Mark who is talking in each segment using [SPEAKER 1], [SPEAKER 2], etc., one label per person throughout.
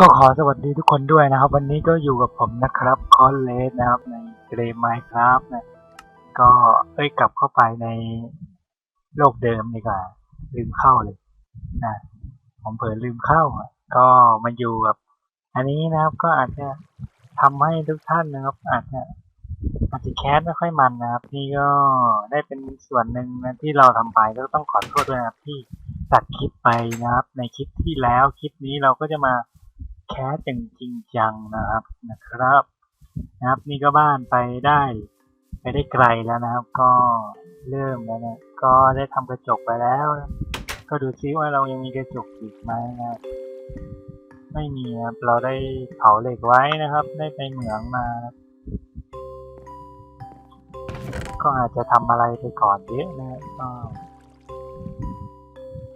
[SPEAKER 1] ก็ขอสวัสดีทุกคนด้วยนะครับ วันนี้ก็อยู่กับผมนะครับคอนเลสนะครับ ในเกรมไมครับนะก็เอ้ยกลับเข้าไปในโลกเดิมดีกว่า ลืมเข้าเลยนะผมเผลอลืมเข้าก็มาอยู่กับ อันนี้นะครับก็อาจจะทำให้ทุกท่านนะครับ อาจจะอาจจะแคสไม่ค่อยมันนะครับนี่ก็ได้เป็นส่วนหนึ่งนะที่เราทำไปก็ต้องขอโทษด้วยนะครับที่ตัดคลิปไปนะครับ ในคลิปที่แล้วคลิปนี้เราก็จะมา แคสอย่างจริงจังนะครับนะครับนะครับ นี่ก็บ้านไปได้ไปได้ไกลแล้วนะครับ ก็เริ่มแล้วนะก็ได้ทำกระจกไปแล้ว ก็ดูซิว่าเรายังมีกระจกอีกไหมนะไม่มีครับเราได้เผาเหล็กไว้นะครับ ได้ไปเหมืองมา ก็อาจจะทำอะไรไปก่อนเยอะนะครับก็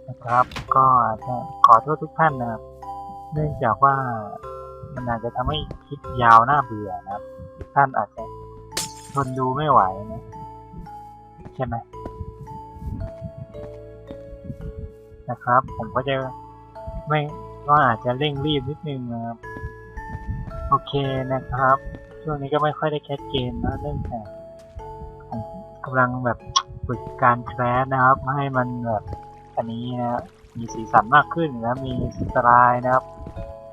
[SPEAKER 1] นะครับ ก็อาจจะขอโทษทุกท่านนะครับ เนื่องจากว่ามันอาจจะทำให้คลิปยาวน่าเบื่อนะครับ ท่านอาจจะทนดูไม่ไหวนะใช่ไหมนะครับ ผมก็จะไม่ก็อาจจะเร่งรีบนิดนึงนะครับ โอเคนะครับ ช่วงนี้ก็ไม่ค่อยได้แคสเกมนะเนื่องจากผมกำลังแบบฝึกการแคสนะครับให้มันแบบอันนี้นะมีสีสันมากขึ้นแล้วมีสไตล์นะครับ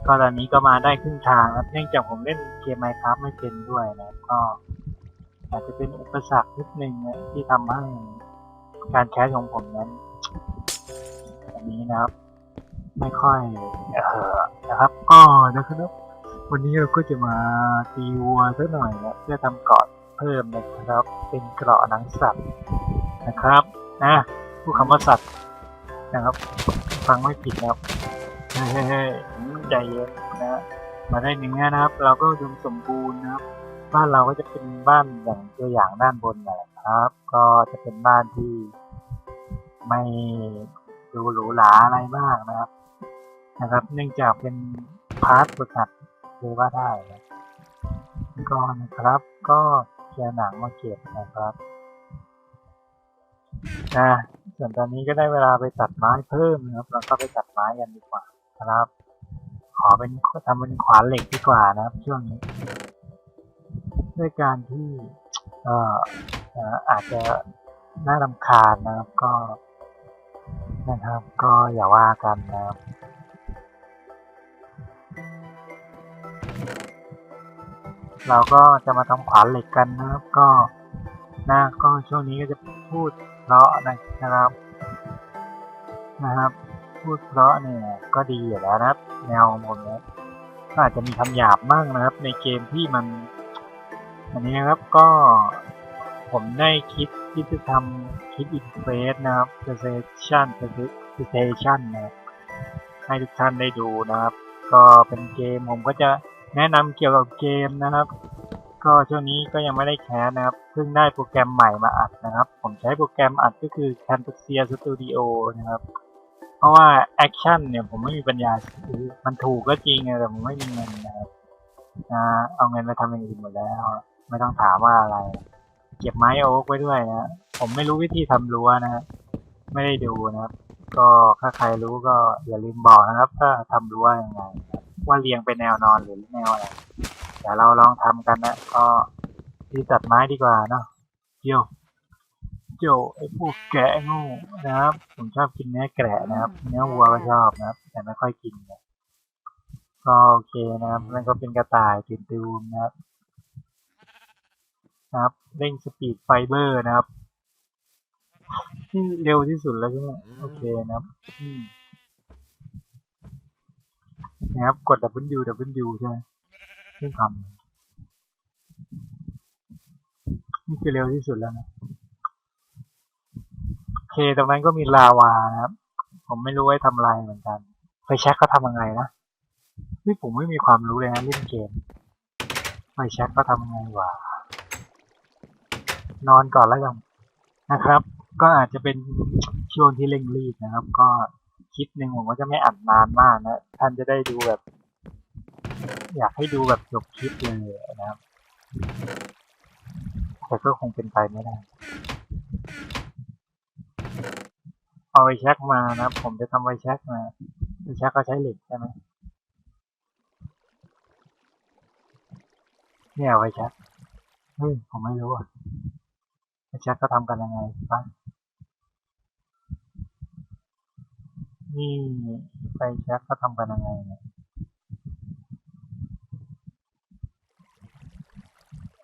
[SPEAKER 1] ก็ตอนนี้ก็มาได้ครึ่งทางครับเนื่องจากผมเล่นเกมไมค์ครับไม่เป็นด้วยนะก็อาจจะเป็นอุปสรรคนิดนึงนะที่ทำให้การแคสของผมนั้นอันนี้นะครับ ไม่ค่อยเออนะครับ ก็นะครับวันนี้เราก็จะมาตีวัวสักหน่อยนะเพื่อทำเกราะเพิ่มนะครับ เป็นเกราะหนังสัตว์นะครับนะผู้คำว่าสัตว์นะครับฟังไม่ผิดนะครับ ใจเย็นนะมาได้เนื้อนะครับ เราก็ดมสมบูรณ์นะครับ บ้านเราก็จะเป็นบ้านอย่างตัวอย่างด้านบนนะครับ ก็จะเป็นบ้านที่ไม่ดูหรูหราอะไรมากนะครับ นะครับ เนื่องจากเป็นพาร์ทฝึกหัดเลยว่าได้นะก็นะครับก็เคลียร์หนังมาเก็บนะครับนะส่วนตอนนี้ก็ได้เวลาไปตัดไม้เพิ่มนะครับ เราก็ไปตัดไม้กันดีกว่า ครับ ขอเป็นทำเป็นขวานเหล็กดีกว่านะครับ ช่วงนี้ ด้วยการที่เอ่ออาจจะน่ารำคาญนะครับก็ นะครับ ก็อย่าว่ากันนะครับเราก็จะมาทำขวานเหล็กกันนะครับ ก็นะก็ช่วงนี้ก็จะพูดเพราะนะครับนะครับ พูดเพราะเนี่ยก็ดีอยู่แล้วนะครับ แนวผมนะก็อาจจะมีคำหยาบบ้างนะครับ ในเกมที่มัน อันนี้นะครับก็ผมได้คิดที่จะทำคลิปอินเฟสนะครับ presentation presentation นะครับให้ทุกท่านได้ดูนะครับ ก็เป็นเกมผมก็จะแนะนำเกี่ยวกับเกมนะครับ ก็ช่วงนี้ก็ยังไม่ได้แคสนะครับ เพิ่งได้โปรแกรมใหม่มาอัดนะครับ ผมใช้โปรแกรมอัดก็คือ Camtasia Studio นะครับ ราะว่าแอคชั่นเนี่ยผมไม่มีปัญญาซื้อมันถูกก็จริงนะแต่ผมไม่มีเงินนะครับนะเอาเงินไปทำอย่างอื่นหมดแล้ว ไม่ต้องถามว่าอะไร เก็บไม้โอ๊กไว้ด้วยนะผมไม่รู้วิธีทำรั้วนะครับไม่ได้ดูนะครับ ก็ถ้าใครรู้ก็อย่าลืมบอกนะครับถ้าทำรั้วยังไงว่าเรียงเป็นแนวนอนหรือแนวอะไรเดี๋ยวเราลองทำกันนะ ก็ที่ตัดไม้ดีกว่าเนาะเจียว เจียวไอ้พวกแกะง่นะครับ ผมชอบกินเนื้อแกะนะครับ เนื้อวัวก็ชอบนะครับ แต่ไม่ค่อยกินนะก็โอเคนะครับนั่นก็เป็นกระต่ายตื่นตูมนะครับนะครับเร่งสปีดไฟเบอร์นะครับที่เร็วที่สุดแล้วใช่ไหมโอเคนะครับนะครับ กด W W ใช่ไหมซึ่ทำนี่คือเร็วที่สุดแล้วนะ เคตรงนั้นก็มีลาวานะครับ ผมไม่รู้ไว้ทำอะไรเหมือนกัน ไฟแช็กเขาทำยังไงนะนี่ผมไม่มีความรู้เลยนะเล่นเกม ไฟแช็กเขาทำยังไงวะนอนก่อนแล้วกันนะครับ ก็อาจจะเป็นช่วงที่เร่งรีบนะครับ ก็คลิปหนึ่งผมก็จะไม่อัดนานมากนะ ท่านจะได้ดูแบบ อยากให้ดูแบบจบคลิปเลยนะครับแต่ก็คงเป็นไปไม่ได้ เอาไวแช็กมานะผมจะทำไวแช็กมาไวแช็กก็ใช้เหล็กใช่ไหมเนี่ยไฟแช็กเฮ้ยผมไม่รู้อะไฟแช็กก็ทำกันยังไงบ้างนี่ไฟแช็กก็ทำกันยังไงเนี่ย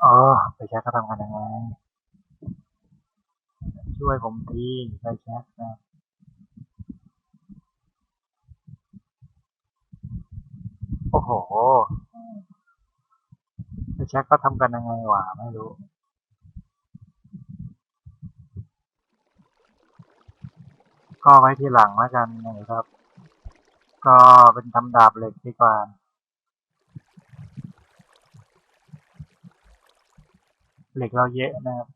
[SPEAKER 1] อ๋อไฟแช็กก็ทำกันยังไงช่วยผมทีไฟแช็กนะ โอ้โหไฟแช็กก็ทำกันยังไงวะไม่รู้ก็ไว้ทีหลังแล้วกันนะครับ ก็เป็นทำดาบเหล็กดีกว่าเหล็กเราเยอะนะครับ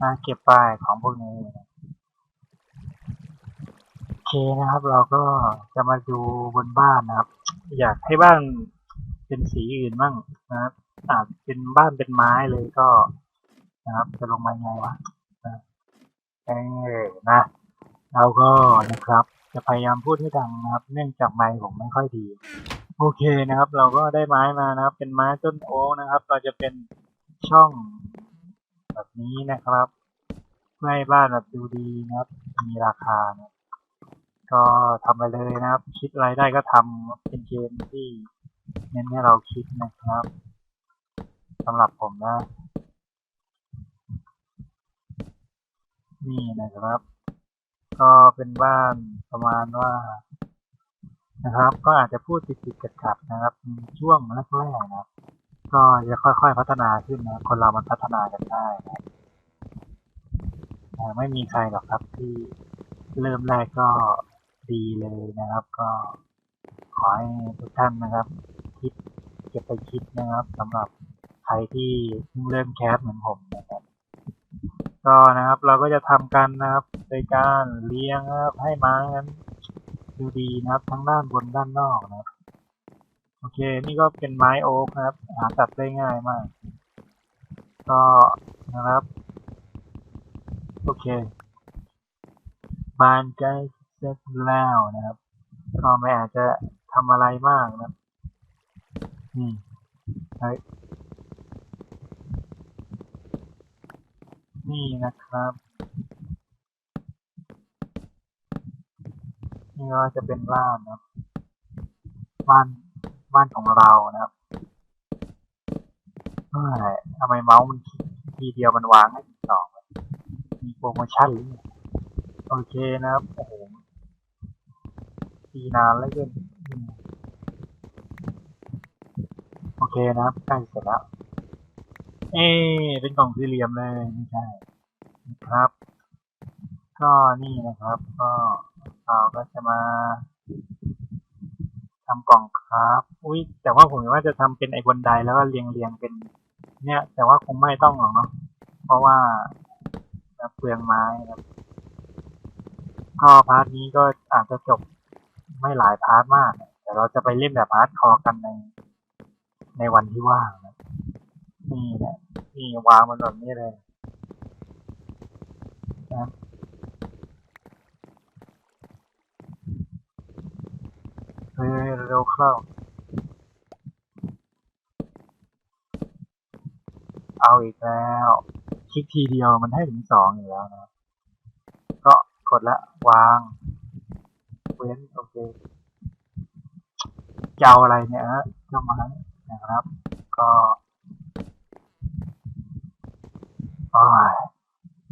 [SPEAKER 1] มาเก็บป้ายของพวกนี้ เคนะครับ เราก็จะมาดูบนบ้านนะครับ อยากให้บ้านเป็นสีอื่นบ้างนะครับอาจเป็นบ้านเป็นไม้เลยก็นะครับ จะลงมายังไงวะนะเออนะเราก็นะครับ จะพยายามพูดให้ดังนะครับ เนื่องจากไมค์ผมไม่ค่อยดี โอเคนะครับ เราก็ได้ไม้มานะครับ เป็นไม้ต้นโอ๊กนะครับ เราจะเป็นช่องแบบนี้นะครับเพื่อให้บ้านแบบดูดีนะครับ มีราคานะ ก็ทำไปเลยนะครับ คิดอะไรได้ก็ทำเป็นเกมที่เน้นให้เราคิดนะครับสำหรับผมนะ นี่นะครับ ก็เป็นบ้านประมาณว่านะครับ ก็อาจจะพูดติดๆขัดๆนะครับ ช่วงแรกๆนะครับ ก็จะค่อยๆพัฒนาขึ้นนะคนเรามันพัฒนากันได้นะไม่มีใครหรอกครับที่เริ่มแรกก็ ดีเลยนะครับ ก็ขอให้ทุกท่านนะครับ คิดเก็บไปคิดนะครับสำหรับใครที่เพิ่งเริ่มแคสเหมือนผมนะครับ ก็นะครับเราก็จะทำกันนะครับโดยการเลี้ยงนะครับให้ม้นั้นดูดีนะครับ ทั้งด้านบนด้านนอกนะครับโอเค นี่ก็เป็นไม้โอ๊กนะครับ หาตัดได้ง่ายมาก ก็นะครับ โอเคบานใกล้ เสร็จแล้วนะครับก็ไม่อาจจะทำอะไรมากนะนี่เฮ้ยนี่นะครับนี่ก็จะเป็นบ้านนะครับบ้านบ้านของเรานะครับเฮ้ยทำไมเมาส์มันทีเดียวมันวางให้ถึงสองมีโปรโมชั่นหรือโอเคนะครับโอ้โห ตีนานแล้วเกินโอเคนะครับใกล้เสร็จแล้ว เอ๊เป็นกล่องสี่เหลี่ยมเลยไม่ใช่นะครับ ก็นี่นะครับ ก็เราก็จะมาทำกล่องครับ อุ้ยแต่ว่าผมว่าจะทำเป็นไอ้บนไดแล้วก็เรียงเรียงเป็น เนี่ย แต่ว่าคงไม่ต้องหรอกเนาะเพราะว่าเปลืองไม้ครับก็พาร์ทนี้ก็อาจจะจบ ไม่หลายพาร์ทมากแต่เราจะไปเล่นแบบพาร์ทคอร์กันใน ในวันที่ว่างนะนี่แหละนี่วางมันแบบนี้เลยนะเฮ้ยเร็วเข้าเอาอีกแล้ว คลิกทีเดียวมันให้ถึงสองอยู่แล้วนะ ก็กดละวาง เว้นโอเคจะเอาอะไรเนี่ยฮะเจ้าม้นะครับ ก็โอ้ย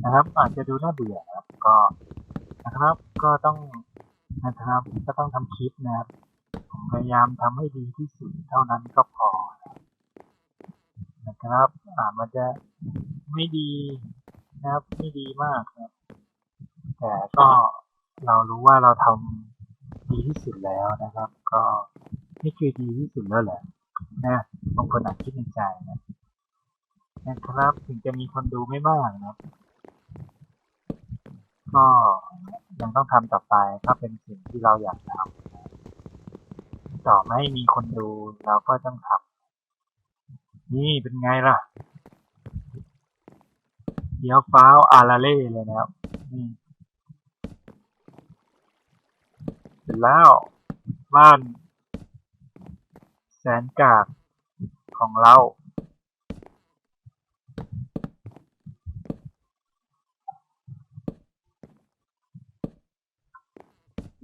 [SPEAKER 1] นะครับ อาจจะดูน่าเบื่อนะครับ ก็นะครับ ก็ต้องนะครับก็ต้องทำคลิปนะครับ ผมพยายามทำให้ดีที่สุดเท่านั้นก็พอ นะครับ อ่ามันจะไม่ดีนะครับ ไม่ดีมากนะครับ แต่ก็เรารู้ว่าเราทำ ดีที่สุดแล้วนะครับ ก็นี่คือดีที่สุดแล้วแหละนะบางคนอาจคิดในใจนะนะครับถึงจะมีคนดูไม่มากนะก็ยังต้องทำต่อไปถ้าเป็นสิ่งที่เราอยากทำต่อไม่มีคนดูเราก็ต้องทำนี่เป็นไงล่ะเดี๋ยวฟ้าวอาราเล่เลยนะครับนี่เสร็จแล้ว บ้าน แสนกากของเรา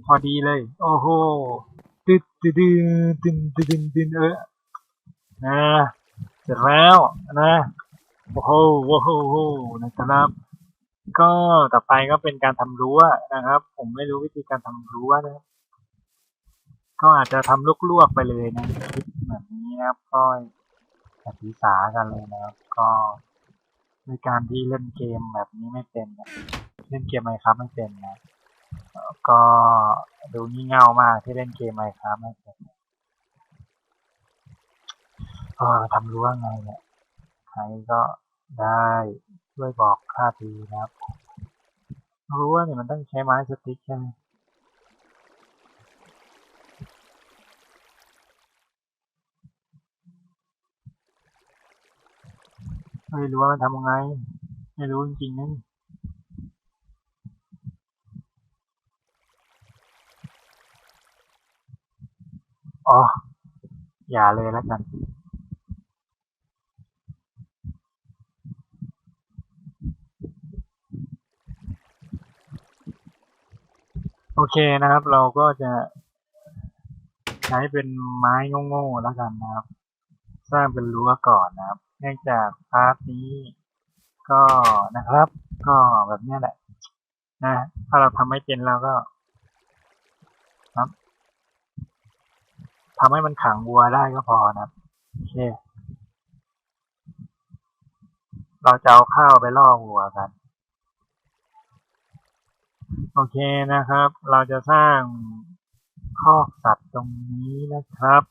[SPEAKER 1] พอดีเลย โอ้โหตึ๊ดตึ๊ดตึ๊ดตึ๊ดตึ๊ดเออนะเสร็จแล้วนะโอ้โหโอ้โหโอ้โหนะครับก็ต่อไปก็เป็นการทำรั้วนะครับ ผมไม่รู้วิธีการทำรั้วนะ ก็อาจจะทำลวกๆไปเลยนะคลิปแบบนี้นะครับก็อย่าถือสากันเลยนะครับก็ในการที่เล่นเกมแบบนี้ไม่เป็นนะเล่นเกมไมครับไม่เป็นนะก็ดูงี่เง่ามากที่เล่นเกมไมครับไม่เป็นก็ทำรั้วไงเนี่ยใครก็ได้ช่วยบอกค่าทีนะครับรู้ว่าเนี่ยมันต้องใช้ไม้สติ๊กใช่ไหม ไม่รู้ว่ามันทำยังไง ไม่รู้จริงๆนั่นอ๋อ อย่าเลยแล้วกันโอเคนะครับ เราก็จะใช้เป็นไม้โง่ๆแล้วกันนะครับ สร้างเป็นรั้วก่อนนะครับ เนื่องจากพาร์ทนี้ก็นะครับ ก็แบบนี้แหละ นะ ถ้าเราทำไม่เป็นเราก็ครับทำให้มันขังวัวได้ก็พอนะครับโอเค เราจะเอาข้าวไปล่อวัวกัน โอเคนะครับ เราจะสร้างคอกสัตว์ตรงนี้นะครับ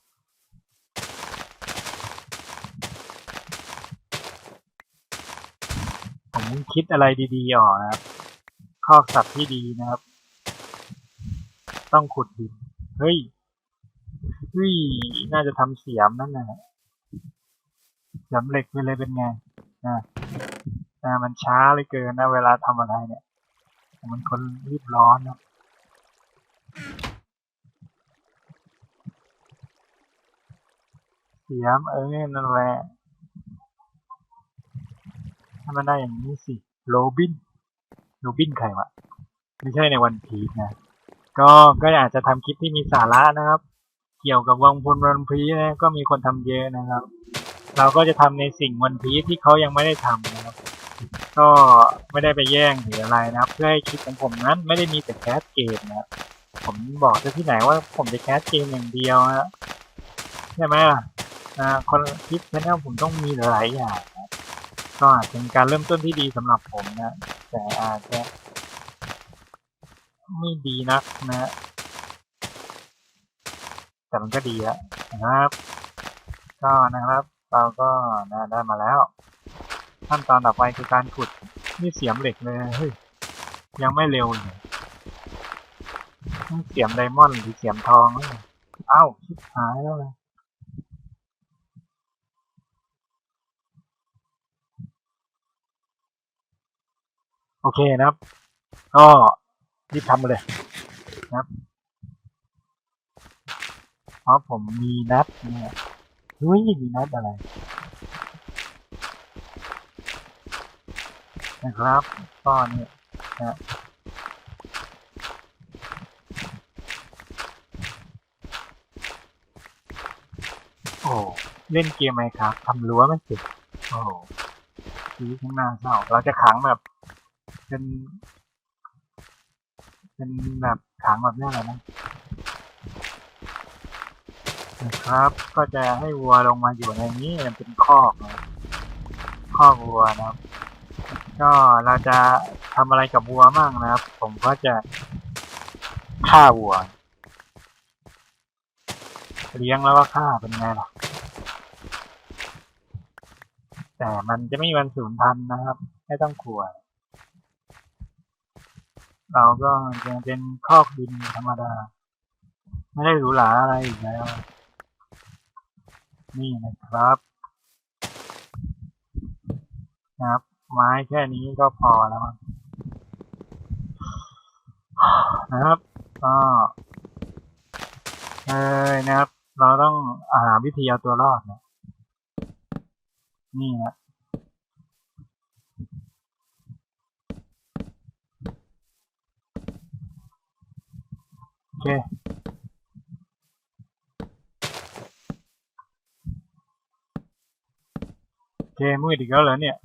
[SPEAKER 1] ผมคิดอะไรดีๆออกนะครับคอสัตว์ที่ดีนะครับ ต้องขุดดินเฮ้ยเฮ้ยน่าจะทำเสียมนั่นนะเสียมเหล็กไปเลยเป็นไงนะแต่มันช้าเลยเกินนะ เวลาทำอะไรเนี่ย มันคนรีบร้อนนะเสียมเออนั่นแหละ ถ้ามันได้อย่างนี้สิโรบินโรบินใครวะไม่ใช่ในวันพีชนะ ก็ก็อาจจะทำคลิปที่มีสาระนะครับ เกี่ยวกับวังพลวันพีชนะก็มีคนทำเยอะนะครับ เราก็จะทำในสิ่งวันพีชที่เขายังไม่ได้ทำนะครับ ก็ไม่ได้ไปแย่งหรืออะไรนะครับ เพื่อให้คลิปของผมนั้นไม่ได้มีแต่แคสเกมนะครับผมบอกจะที่ไหนว่าผมจะแคสเกมอย่างเดียวนะใช่ไหมล่ะอ่าคนคลิปชแนลผมต้องมีหลายอย่าง ก็อาจเป็นการเริ่มต้นที่ดีสำหรับผมนะ แต่อาจจะไม่ดีนักนะแต่มันก็ดีแล้วนะครับ ก็นะครับ เราก็นะได้มาแล้ว ขั้นตอนต่อไปคือการขุดนี่เสียมเหล็กเลยเฮ้ยยังไม่เร็วเลยเสียมไดมอนด์หรือเสียมทองแล้วเนี่ยเอ้าชิบหายแล้วเลย โอเคนะครับ ก็รีบทำมาเลยนะครับเพราะผมมีนัดเนี่ยเฮ้ยมีนัดอะไรนะครับก็เนี่ยนะโอ้เล่นเกมไหมครับทำรั้วไม่เสร็จโอ้ชีวิตข้างหน้าเศร้าเราจะขังแบบ เป็น เป็นแบบขังแบบนี้ยเลยนะนะครับ ก็จะให้วัวลงมาอยู่ในนี้เป็นคอกนะคอกวัวนะครับ ก็เราจะทำอะไรกับวัวมั่งนะครับ ผมก็จะฆ่าวัว เลี้ยงแล้วก็ฆ่าเป็นไงล่ะแต่มันจะไม่มีวันสูญพันธุ์นะครับ ไม่ต้องกลัว เราก็จะเป็นคอกดินธรรมดา ไม่ได้หรูหราอะไรอีกแล้ว นี่นะครับนะครับ ไม้แค่นี้ก็พอแล้วนะครับก็เอยนะครับ เราต้องหาวิธีเอาตัวรอดนะนี่นะ เคโอเคมืดอีกแล้วเหรอเนี่ย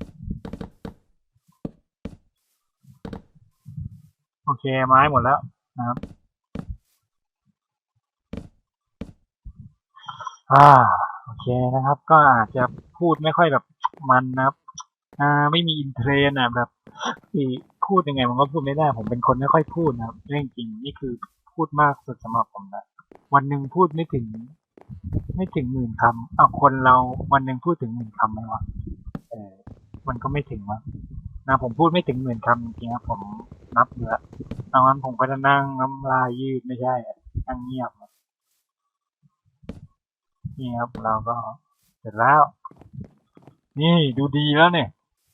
[SPEAKER 1] โอเค ไม้หมดแล้วนะครับอ่าโอเคนะครับ ก็อาจจะพูดไม่ค่อยแบบมันนะครับ อ่าไม่มีอินเทรนด์อะแบบพูดยังไงมันก็พูดไม่ได้ ผมเป็นคนไม่ค่อยพูดนะครับเรื่องจริงนี่คือ พูดมากสุดสำหรับผมนะวันหนึ่งพูดไม่ถึง ไม่ถึงหมื่นคำเอาคนเราวันหนึ่งพูดถึงหมื่นคำไหมวะเออมันก็ไม่ถึงวะนะผมพูดไม่ถึงหมื่นคำจริงๆผมนับเยอะตอนนั้นผมก็จะนั่งน้ำลายยืดไม่ใช่นั่งเงียบนี่ครับเราก็เสร็จแล้ว นี่ดูดีแล้วเนี่ย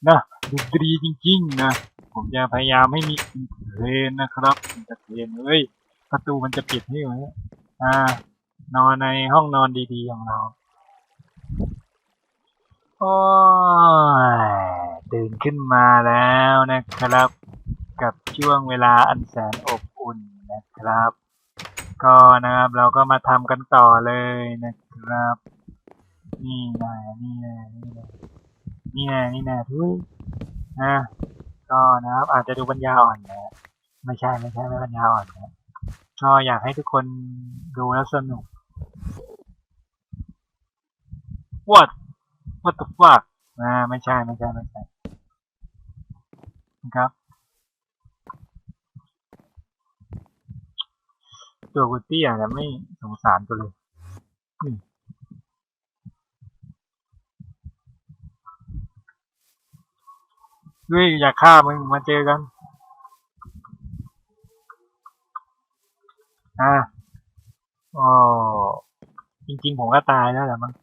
[SPEAKER 1] นะดูดีจริง ๆ นะ ผมจะพยายามให้มีอิเทรนนะครับอิเทรนด์เฮ้ย ประตูมันจะปิดให้ไหมอ่า นอนในห้องนอนดีๆของเราโอ้ยตื่นขึ้นมาแล้วนะครับ กับช่วงเวลาอันแสนอบอุ่นนะครับ ก็นะครับเราก็มาทำกันต่อเลยนะครับ นี่แน่นี่แน่นี่แน่นี่แน่นี่แน่ทุยนะก็นะครับอาจจะดูปัญญาอ่อนนะไม่ใช่ไม่ใช่ไม่ปัญญาอ่อนนะ ก็อยากให้ทุกคนดูแล้วสนุก what what the fuck อ่าไม่ใช่ไม่ใช่ไม่ใช่นะครับตัวกุตี้อาจจะไม่สงสารตัวเลยอืมเฮ้ยอยากฆ่ามึงมาเจอกัน อ่าโอ้จริงๆผมก็ตายแล้วแหละมั้ง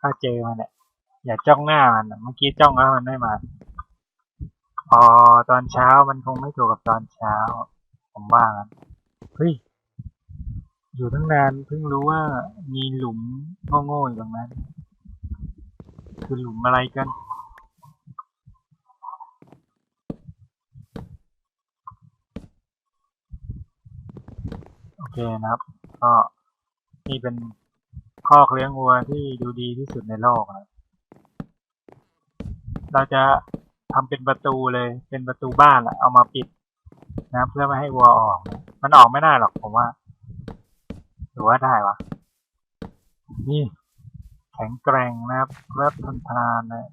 [SPEAKER 1] ถ้าเจอมันเนี่ยอย่าจ้องหน้ามันเมื่อกี้จ้องแล้วมันไม่มาพอตอนเช้ามันคงไม่ถูกกับตอนเช้า ผมว่างั้นเฮ้ยอยู่ตั้งนานเพิ่งรู้ว่ามีหลุมโง่ๆอยู่ตรงนั้น คือหลุมอะไรกัน เคนะครับ ก็นี่เป็นข้อกเลี้ยงวัวที่ดูดีที่สุดในโลกนะเราจะทำเป็นประตูเลย เป็นประตูบ้านอะเอามาปิดนะเพื่อไม่ให้วัวออก มันออกไม่ได้หรอกผมว่า หรือว่าได้วะ นี่แข็งแกร่งนะครับเริ่มทนทานนะ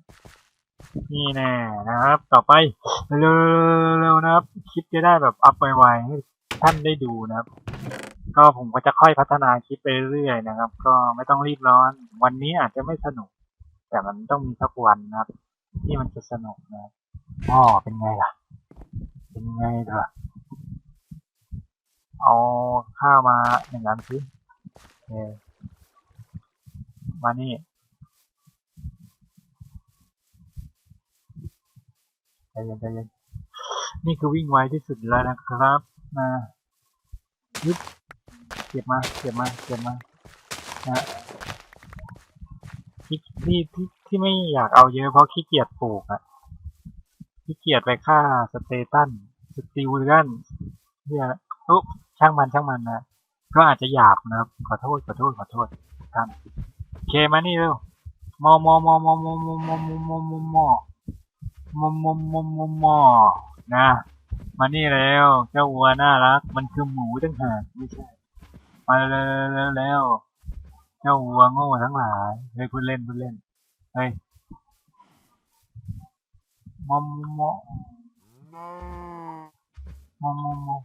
[SPEAKER 1] นี่แน่นะครับ ต่อไปเร็วๆนะครับ คลิปจะได้แบบอัพไวๆให้ท่านได้ดูนะครับ ก็ผมก็จะค่อยพัฒนาคลิปไปเรื่อยๆนะครับ ก็ไม่ต้องรีบร้อน วันนี้อาจจะไม่สนุก แต่มันต้องมีสักวันนะครับ ที่มันจะสนุกนะอ๋อเป็นไงล่ะ เป็นไงล่ะเอาข้าวมาหนึ่งอันสิโอเคมานี่ใจเย็นใจเย็นนี่คือวิ่งไวที่สุดแล้วนะครับนะยึบ เก็บมาเก็บมาเก็บมานะที่ที่ที่ที่ไม่อยากเอาเยอะเพราะขี้เกียจปลูกอะขี้เกียจไปฆ่าสเตตันสติวกันเนี่ยอุ๊ช่างมันช่างมันนะก็อาจจะหยาบนะครับขอโทษขอโทษขอโทษท่านโอเคมานี่เร็วมอมอมอมอมอมอมอมอมอมอมอมอมมอมมอมอมอนะ มานี่แล้วเจ้าวัวน่ารัก มันคือหมูตั้งหากไม่ใช่ มาเร็วเร็วเร็วเจ้าวัวโง่ทั้งหลายเฮ้ยพูดเล่นพูดเล่นเฮ้ยมอมมอมอมมอมอ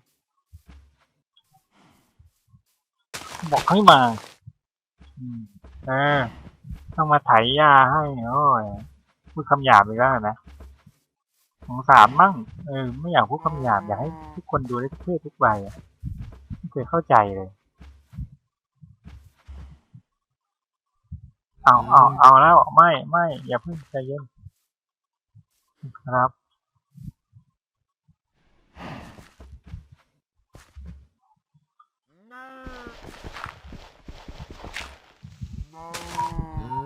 [SPEAKER 1] บอกให้มาเออ ต้องมาไถยาให้โอ้ยพูดคำหยาบอีกแล้วนะสงสารมั่ง เออ ไม่อยากพูดคำหยาบอยากให้ทุกคนดูได้ทุกเพศทุกวัยอะไม่เคยเข้าใจเลย เอาเอาเอาแล้วไม่ไม่อย่าเพิ่งใจเย็นครับ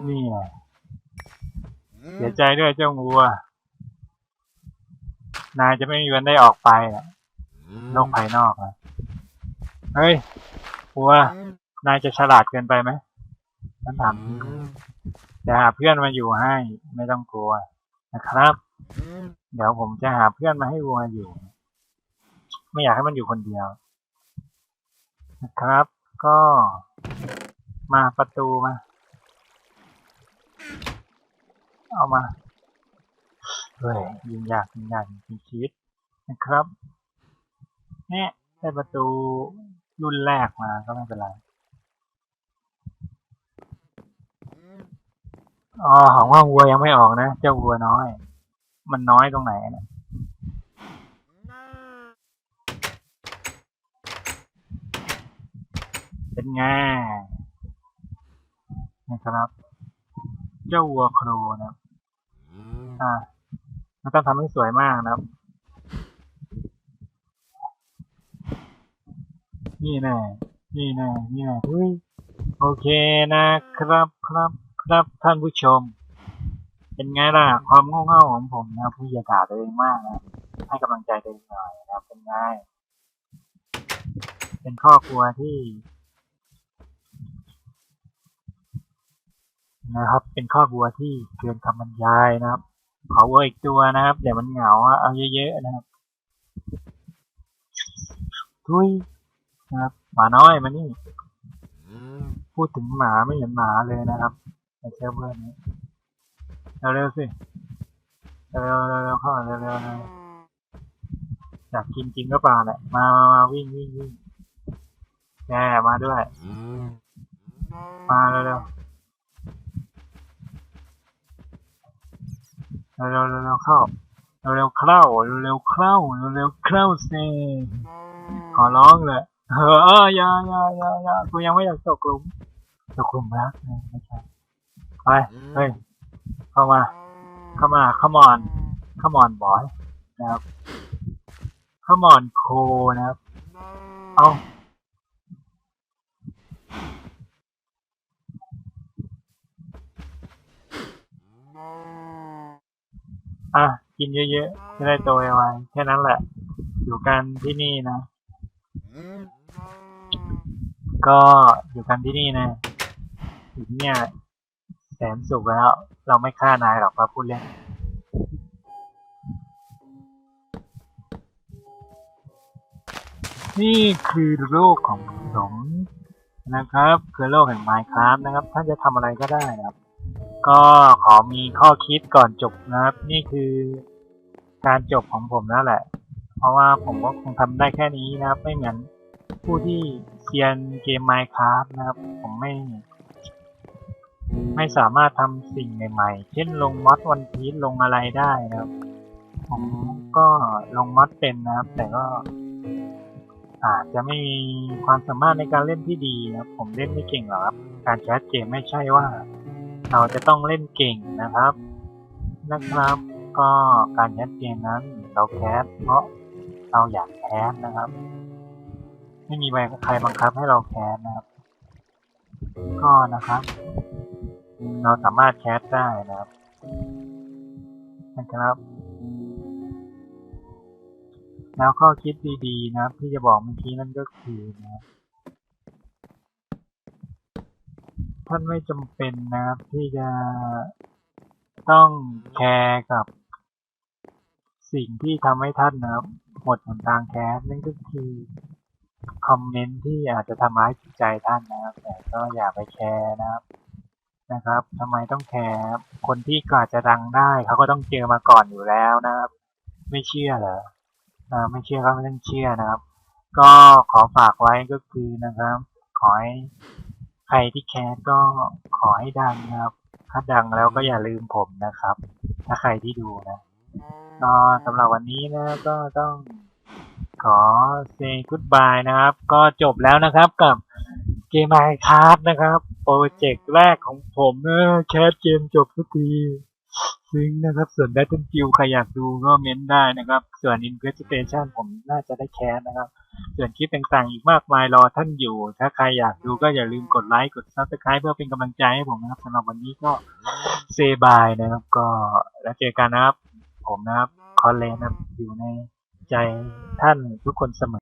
[SPEAKER 1] นี่ไงเสียใจด้วยเจ้าวัวนายจะไม่มีวันได้ออกไปอะโลกภายนอกนะเฮ้ยวัวนายจะฉลาดเกินไปไหม ฉันถามจะหาเพื่อนมาอยู่ให้ ไม่ต้องกลัวนะครับ เดี๋ยวผมจะหาเพื่อนมาให้วัวอยู่ ไม่อยากให้มันอยู่คนเดียวนะครับ ก็มาประตูมา เอามาเฮ้ยยิงยากยิงยากจริงๆชีวิตนะครับเนี่ยได้ประตูรุ่นแรกมาก็ไม่เป็นไร อ๋อของว่าวัวยังไม่ออกนะ เจ้าวัวน้อย มันน้อยตรงไหนนะเป็นไงนะครับ เจ้าวัวโครนะครับอ่ามันต้องทำให้สวยมากนะครับ นี่แน่นี่แน่นี่แน่เฮ้ยโอเคนะครับครับ ครับท่านผู้ชม เป็นไงล่ะ ความโง่เง่าของผมนะผู้อย่าด่าตัวเองมากนะให้กำลังใจตัวเองหน่อยนะครับเป็นไงเป็นครอบครัวที่นะครับ เป็นครอบครัวที่เกินคำบรรยายนะครับขอวัวอีกตัวนะครับเดี๋ยวมันเหงาเอาเยอะๆนะครับทุยนะครับหมาน้อยมานี่พูดถึงหมาไม่เห็นหมาเลยนะครับ เซิร์ฟเวอร์นี้เร็วๆสิเร็วๆเร็วๆเข้ามาเร็วๆเร็วอยากกินจริงก็เปล่าแหละมามามาวิ่งวิ่งวิ่งแกมาด้วย มาเร็วๆเร็วๆเร็วๆเร็วเข้าเร็วๆเข้าเร็วๆเข้าเร็วๆเข้าเซขอร้องเลยเออเอออย่าอย่าอย่าอย่ากูยังไม่อยากตกหลุมตกหลุมรักนะไม่ใช่ ไปเฮ้ยเข้ามา เข้ามา come on come on boy นะครับ come on โคนะครับ เอาอะกินเยอะๆจะได้โตไวๆแค่นั้นแหละ อยู่กันที่นี่นะ ก็อยู่กันที่นี่นะอยู่ที่เนี่ย แสนสุขแล้ว เราไม่ฆ่านายหรอกครับพูดเล่นนี่คือโลกของผมนะครับ คือโลกแห่ง Minecraft นะครับท่านจะทำอะไรก็ได้นะครับ ก็ขอมีข้อคิดก่อนจบนะครับ นี่คือการจบของผมแล้วแหละ เพราะว่าผมก็คงทำได้แค่นี้นะครับ ไม่เหมือนผู้ที่เซียนเกม Minecraft นะครับ ผมไม่ ไม่สามารถทำสิ่งใหม่ๆ เช่นลงมอดวันพีซลงอะไรได้นะครับ ผมก็ลงมอดเป็นนะครับ แต่ก็ อาจจะไม่มีความสามารถในการเล่นที่ดีนะครับ ผมเล่นไม่เก่งหรอกครับ การแคสเกมไม่ใช่ว่า เราจะต้องเล่นเก่งนะครับ นะครับ ก็การแคสเกมนั้น เราแคสเพราะเราอยากแคสนะครับ ไม่มีใครบังคับให้เราแคสนะครับ ก็นะครับ เราสามารถแคสได้นะครับนะครับ แล้วข้อคิดดีๆนะครับ ที่จะบอกเมื่อกี้นั่นก็คือนะครับท่านไม่จำเป็นนะครับที่จะต้องแคร์กับสิ่งที่ทำให้ท่านนะครับหมดหนทางแคสนั่นก็คือคอมเมนต์ที่อาจจะทำร้ายจิตใจท่านนะครับ แต่ก็อย่าไปแคร์นะครับ นะครับทำไมต้องแคร์ครับคนที่กว่าจะดังได้เขาก็ต้องเจอมาก่อนอยู่แล้วนะครับ ไม่เชื่อเหรออ่าไม่เชื่อก็ไม่ต้องเชื่อนะครับ ก็ขอฝากไว้ก็คือนะครับ ขอให้ใครที่แคร์ก็ขอให้ดังนะครับ ถ้าดังแล้วก็อย่าลืมผมนะครับ ถ้าใครที่ดูนะก็สำหรับวันนี้นะก็ต้องขอ say goodbye นะครับ ก็จบแล้วนะครับกับ เกม Minecraft นะครับโปรเจกต์แรกของผมเนอะแคสเกมจบสักทีซึ้งนะครับ ส่วน Battlefield ใครอยากดูก็เม้นได้นะครับ ส่วน Investigation ผมน่าจะได้แคสนะครับ ส่วนคลิปต่างๆอีกมากมายรอท่านอยู่ ถ้าใครอยากดูก็อย่าลืมกดไลค์กด Subscribe เพื่อเป็นกำลังใจให้ผมนะครับสำหรับวันนี้ก็เซบายนะครับ ก็แล้วเจอกันนะครับ ผมนะครับ คอนเลนนะครับอยู่ในใจท่านทุกคนเสมอ